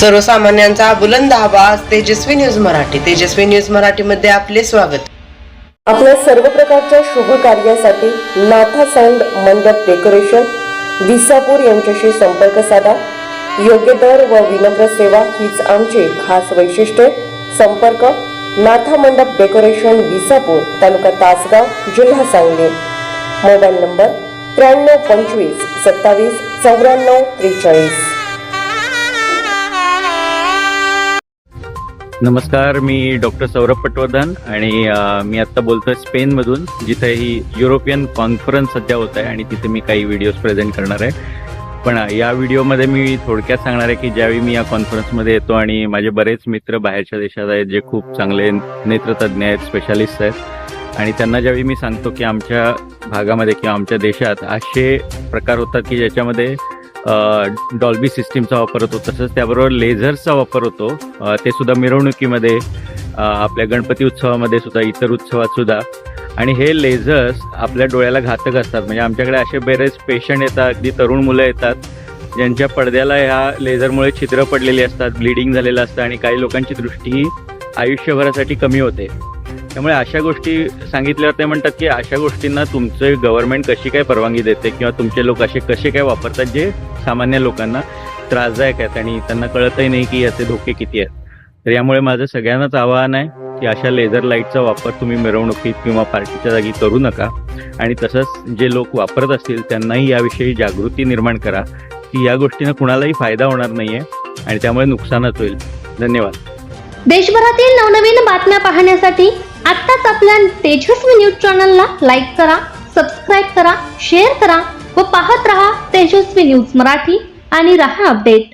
सर्वसामान्यांचा बुलंद आवाज तेजस्वी न्यूज मराठी. तेजस्वी न्यूज मराठीमध्ये आपले स्वागत. आपल्या सर्व प्रकारच्या शुभ कार्यासाठी नाथा साऊंड मंडप डेकोरेशन विसापूर यांच्याशी संपर्क साधा. योग्य दर व विनम्र सेवा हीच आमची खास वैशिष्ट्ये. संपर्क नाथा मंडप डेकोरेशन विसापूर तालुका तासगाव जिल्हा सांगली. मोबाईल नंबर त्र्याण्णव पंचवीस सत्तावीस चौऱ्याण्णव त्रेचाळीस. नमस्कार मी डॉक्टर सौरभ पटवर्धन आणि मी आत्ता बोलतोय स्पेनमधून जिथे ही युरोपियन कॉन्फरन्स सध्या होत आहे आणि तिथे मी काही व्हिडिओज प्रेझेंट करणार आहे. पण या व्हिडिओमध्ये मी थोडक्यात सांगणार आहे की ज्यावेळी मी या कॉन्फरन्समध्ये येतो आणि माझे बरेच मित्र बाहेरच्या देशात आहेत जे खूप चांगले नेत्रतज्ञ आहेत स्पेशालिस्ट आहेत आणि त्यांना ज्यावेळी मी सांगतो की आमच्या भागामध्ये किंवा आमच्या देशात असे प्रकार होतात की ज्याच्यामध्ये डॉल्बी सिस्टीमचा वापर होतो तसंच त्याबरोबर लेझर्सचा वापर होतो. ते सुद्धा मिरवणुकीमध्ये आपल्या गणपती उत्सवामध्ये सुद्धा इतर उत्सवात सुद्धा. आणि हे लेझर्स आपल्या डोळ्याला घातक असतात. म्हणजे आमच्याकडे असे बरेच पेशंट येतात अगदी तरुण मुलं येतात ज्यांच्या पडद्याला ह्या लेझरमुळे छिद्र पडलेली असतात ब्लिडिंग झालेलं असतं आणि काही लोकांची दृष्टी आयुष्यभरासाठी कमी होते. त्यामुळे अशा गोष्टी सांगितल्यावर ते म्हणतात की अशा गोष्टींना तुमचं गव्हर्नमेंट कशी काय परवानगी देते किंवा तुमचे लोक असे कसे काय वापरतात जे सामान्य लोकांना त्रासदायक आहेत आणि त्यांना कळतही नाही की याचे धोके किती आहेत. तर यामुळे माझं सगळ्यांनाच आवाहन आहे की अशा लेझर लाईटचा वापर तुम्ही मिरवणुकीत किंवा पार्टीच्या जागी करू नका आणि तसंच जे लोक वापरत असतील त्यांनाही याविषयी जागृती निर्माण करा की या गोष्टीनं कुणालाही फायदा होणार नाहीये आणि त्यामुळे नुकसानच होईल. धन्यवाद. देशभरातील नवनवीन बातम्या पाहण्यासाठी आत्ताच आपल्या तेजस्वी न्यूज चॅनलला लाईक करा सबस्क्राईब करा शेअर करा व पाहत रहा तेजस्वी न्यूज मराठी आणि रहा अपडेट.